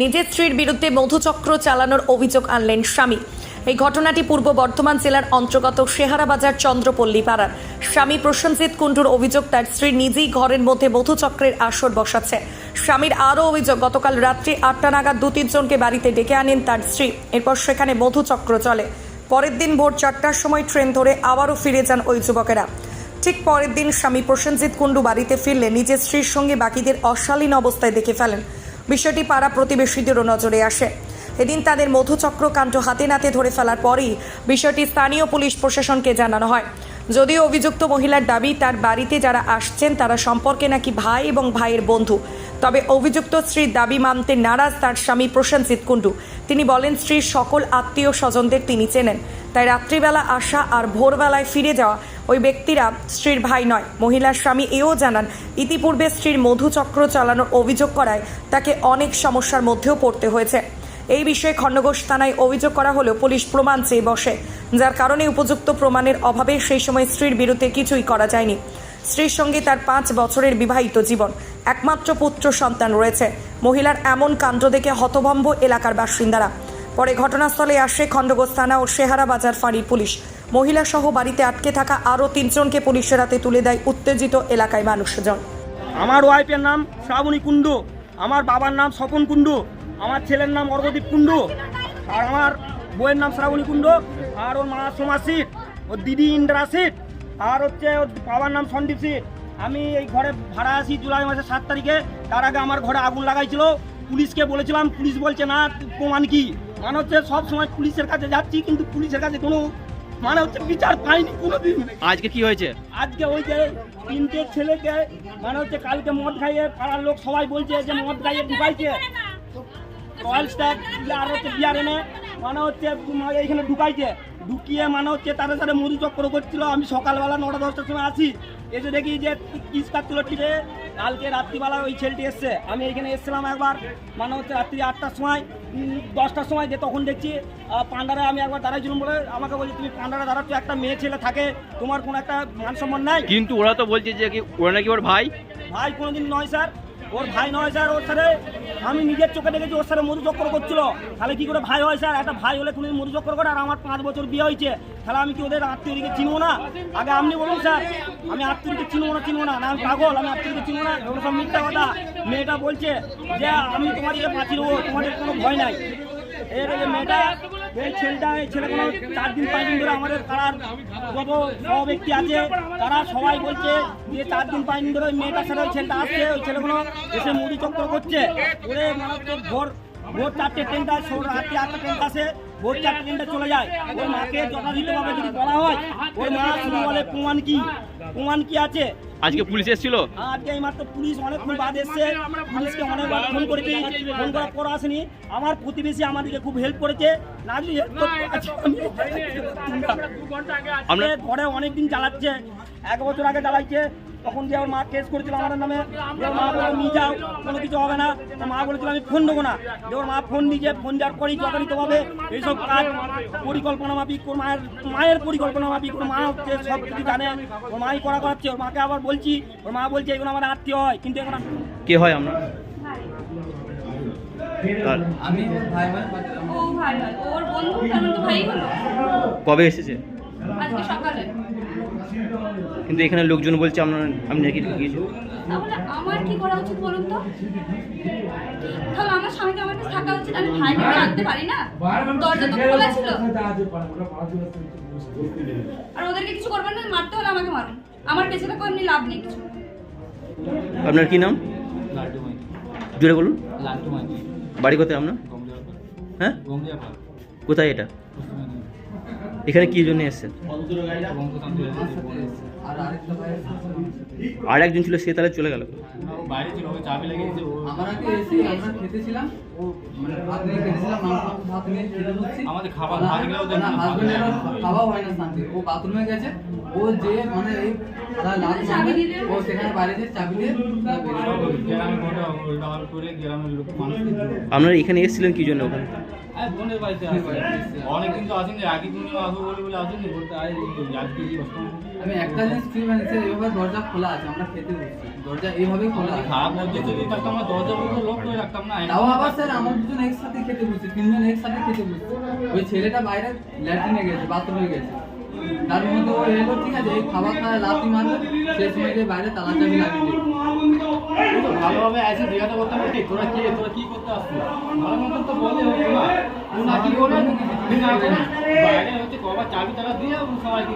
নিজের স্ত্রীর বিরুদ্ধে মধুচক্র চালানোর অভিযোগ আনলেন স্বামী। এই ঘটনাটি পূর্ব বর্ধমান জেলার অন্তর্গত শেহারাবাজার চন্দ্রপল্লী পাড়ার। স্বামী প্রসেনজিৎ কুণ্ডুর অভিযোগ, তার স্ত্রী নিজেই ঘরের মধ্যে মধুচক্রের আসর বসাচ্ছে। স্বামীর আরও অভিযোগ, গতকাল রাত্রি আটটা নাগাদ দু তিনজনকে বাড়িতে ডেকে আনেন তার স্ত্রী। এরপর সেখানে মধুচক্র চলে। পরের দিন ভোর চারটার সময় ট্রেন ধরে আবারও ফিরে যান ওই যুবকেরা। ঠিক পরের দিন স্বামী প্রসেনজিৎ কুণ্ডু বাড়িতে ফিরলে নিজের স্ত্রীর সঙ্গে বাকিদের অশালীন অবস্থায় দেখে ফেলেন। বিষয়টি পাড়া প্রতিবেশীদেরও নজরে আসে। এদিন তাদের মধুচক্র কাণ্ড হাতে নাতে ধরে ফেলার পরই বিষয়টি স্থানীয় পুলিশ প্রশাসনকে জানানো হয়। যদিও অভিযুক্ত মহিলার দাবি, তার বাড়িতে যারা আসছেন তারা সম্পর্কে নাকি ভাই এবং ভাইয়ের বন্ধু। তবে অভিযুক্ত স্ত্রীর দাবি মানতে নারাজ তার স্বামী প্রশান্তিত কুণ্ডু। তিনি বলেন, স্ত্রীর সকল আত্মীয় স্বজনদের তিনি চেনেন। তাই রাত্রিবেলা আসা আর ভোরবেলায় ফিরে যাওয়া ওই ব্যক্তিরা স্ত্রীর ভাই নয়। মহিলার স্বামী এও জানান, ইতিপূর্বে স্ত্রীর মধুচক্র চালানোর অভিযোগ করায় তাকে অনেক সমস্যার মধ্যেও পড়তে হয়েছে। এই বিষয়ে খণ্ডঘোষ থানায় অভিযোগ করা হলেও পুলিশ প্রমাণ চেয়ে বসে। যার কারণে উপযুক্ত প্রমাণের অভাবে সেই সময় স্ত্রীর বিরুদ্ধে কিছুই করা যায়নি। স্ত্রীর সঙ্গে তার পাঁচ বছরের বিবাহিত জীবন। একমাত্র পুত্র সন্তান রয়েছে। মহিলার এমন কাণ্ড দেখে হতভম্ব এলাকার বাসিন্দারা। পরে ঘটনাস্থলে আসে খণ্ডঘোষ থানা ও শেহারা বাজার ফাঁড়ির পুলিশ। মহিলা সহ বাড়িতে আটকে থাকা আরও তিনজনকে পুলিশের হাতে তুলে দেয় উত্তেজিত এলাকায় মানুষজন। আমার ওয়াইফের নাম শ্রাবণী কুণ্ডু, আমার বাবার নাম স্বপন কুণ্ডু, আমার ছেলের নাম অর্ঘদীপ কুণ্ডু, আর আমার বইয়ের নাম শ্রাবণী কুণ্ডু, আর ওর মা সোমা সিট ওর দিদি ইন্দ্রা সিট আর হচ্ছে ওর বাবার নাম সন্দীপ সিট আমি এই ঘরে ভাড়া আসি জুলাই মাসের সাত তারিখে। তার আগে আমার ঘরে আগুন লাগাইছিল। পুলিশকে বলেছিলাম পুলিশ বলছে না প্রমাণ কি? মানে হচ্ছে সব সময় পুলিশের কাছে যাচ্ছি কিন্তু পুলিশের কাছে কোনো মানে হচ্ছে বিচার পাইনি কোনোদিন। আজকে কি হয়েছে? আজকে ওই যে তিনটে ছেলেকে মানে হচ্ছে কালকে মদ খাইয়ে পাড়ার লোক সবাই বলছে যে মদ খাইয়ে ঢুকাইছে রয়্যাল স্ট্যাগ আর হচ্ছে বিয়ার এনে? মানে হচ্ছে তোমার এইখানে ঢুকাইছে। ঢুকিয়ে মানে হচ্ছে তাদের সাথে মধু চক্র করছিল। আমি সকালবেলা নটা দশটার সময় আসি। এসে দেখি যে কিস কাটছিল টিপে কালকে রাত্রিবেলা ওই ছেলেটি এসছে। আমি এইখানে এসেছিলাম একবার। মানে হচ্ছে রাত্রি আটটার সময় দশটার সময় যে তখন দেখছি পান্ডারে আমি একবার দাঁড়াইছিলাম বলে আমাকে বলছি তুমি পান্ডারে দাঁড়াচ্ছ একটা মেয়ে ছেলে থাকে। তোমার কোনো একটা মান সম্মান নাই? কিন্তু ওরা তো বলছে যে কি ওরা নাকি ওর ভাই? ভাই কোনোদিন নয় স্যার। ওর ভাই নয় স্যার, ওর সাথে আমি নিজের চোখে দেখেছি, ওর সাথে মধু চক্কর করছিল। তাহলে কি করে ভাই হয় স্যার? একটা ভাই হলে তুমি মধু চক্কর করে আর আমার পাঁচ বছর বিয়ে হয়েছে। তাহলে আমি কি ওদের আত্মীয়দিকে চিনবো না? আগে আপনি বলুন স্যার, আমি আত্মীয়কে চিনবো না চিনবো না। আমি পাগল, আমি আত্মীয়দিকে চিনবো না। এগুলো সব মিথ্যা কথা। মেয়েটা বলছে যে, আমি তোমাদেরকে বাঁচিয়ে দেবো, তোমাদের কোনো ভয় নাই। এর মেয়েটা এই ছেলেটা, এই চার দিন, পাঁচ দিন ধরে ব্যক্তি আছে, তারা সবাই বলছে যে চার দিন, পাঁচ দিন ধরে ওই মেয়েটার সাথে ওই ছেলেটা আসছে, ওই ছেলেগুলো এসে মুড়ি চক্কর করছে। ওরে মারাত্মক ভোর ভোর চারটে ট্রেনটা রাত্রি আটটা ট্রেনটা আসে, ভোর চারটে ট্রেনটা চলে যায়। ওর মাকে যথাযথভাবে যদি বলা হয়, ওর মা শুধু বলে, প্রমাণ কি? প্রমাণ কি আছে? আজকে পুলিশ এসেছিল? আজকে এই মাত্র পুলিশ অনেকক্ষণ বাদ এসছে। পুলিশকে অনেকবার ফোন করেছি ফোন করার পর আসেনি। আমার প্রতিবেশী আমাদেরকে খুব হেল্প করেছে। না যদি হেল্প আমরা আমরা ঘরে অনেকদিন চালাচ্ছে এক বছর আগে জ্বালাইছে তখন যে ওর মা কেস করেছিল আমার নামে মা বলে নিয়ে যাও কোনো কিছু হবে না। তো মা বলেছিল আমি ফোন দেবো না। যে ওর মা ফোন দিয়ে ফোন দেওয়ার পরেই যথাযথভাবে এইসব কাজ পরিকল্পনা মাফিক ওর মায়ের মায়ের পরিকল্পনা মাফিক ওর মা হচ্ছে সব কিছু জানে ওর মাই করা করাচ্ছে ওর মাকে আবার বলছি ওর মা বলছে এগুলো আমার আত্মীয় হয়। কিন্তু এখন কে হয় আমরা? আর আমি ভাই ভাই ও ভাই ভাই ওর বন্ধু তার তো ভাই হলো কবে এসেছে? আজকে সকালে। কিন্তু এখানে লোকজন বলছে আমরা আমি নাকি ঢুকিয়েছি। তাহলে আমার কি করা উচিত বলুন তো? তাহলে আমার স্বামীকে আমার কাছে থাকা উচিত আমি ভাইকে আনতে পারি না? দরজা তো খোলা ছিল। আর ওদেরকে কিছু করবেন না মারতে হলে আমাকে মারুন। আমার পেছনে কোনো এমনি লাভ নেই কিছু। আপনার কি নাম? জুড়ে বলুন। বাড়ি কোথায় আপনার? হ্যাঁ? কোথায় এটা? এখানে কি জন্য এসেছেন? আর একজন ছিল সে তাহলে চলে গেল। বাইরে ছিল ওকে চাবি লেগেছে ও আমরা কি এসে আমরা খেতেছিলাম। ও মানে ভাত নিয়ে খেতেছিলাম মাংস মাংস ভাত নিয়ে খেতে বসছি। আমাদের খাবার না, না হাজবেন্ডের। খাওয়া হয় না শান্তি। ও বাথরুমে গেছে ও যে মানে এই। ও সেখানে বাইরে যে চাবি দিয়ে। গ্রামে করে গ্রামের লোক দেয়। আপনারা এখানে এসেছিলেন কি জন্য ওখানে? আরে বোনের বাড়িতে আসে অনেকদিন তো আসেনি আগে তুমি আসব বলে বলে আসেনি বলতে আজকে আমি একটা জিনিস ফিল মানে দরজা খোলা আছে আমরা খেতে দরজা এইভাবেই খোলা আছে। খারাপ মধ্যে যদি থাকতো আমরা দরজা বন্ধ লক করে রাখতাম না তাও আবার স্যার আমার দুজন একসাথে খেতে বসছে তিনজন একসাথে খেতে বসছে। ওই ছেলেটা বাইরে ল্যাট্রিনে গেছে বাথরুমে গেছে। তার মধ্যে ও এলো ঠিক আছে এই খাবার খাওয়া লাথি মারলো সময় বাইরে তালা চাবি লাগিয়ে ভালোভাবে আসে জিজ্ঞাসা করতে তোরা কে তোরা কি করতে আসছিস? ভালো মতন তো বলে হতো না ও না বলে বাইরে হচ্ছে কবার চাবি টাকা দিয়ে সবাইকে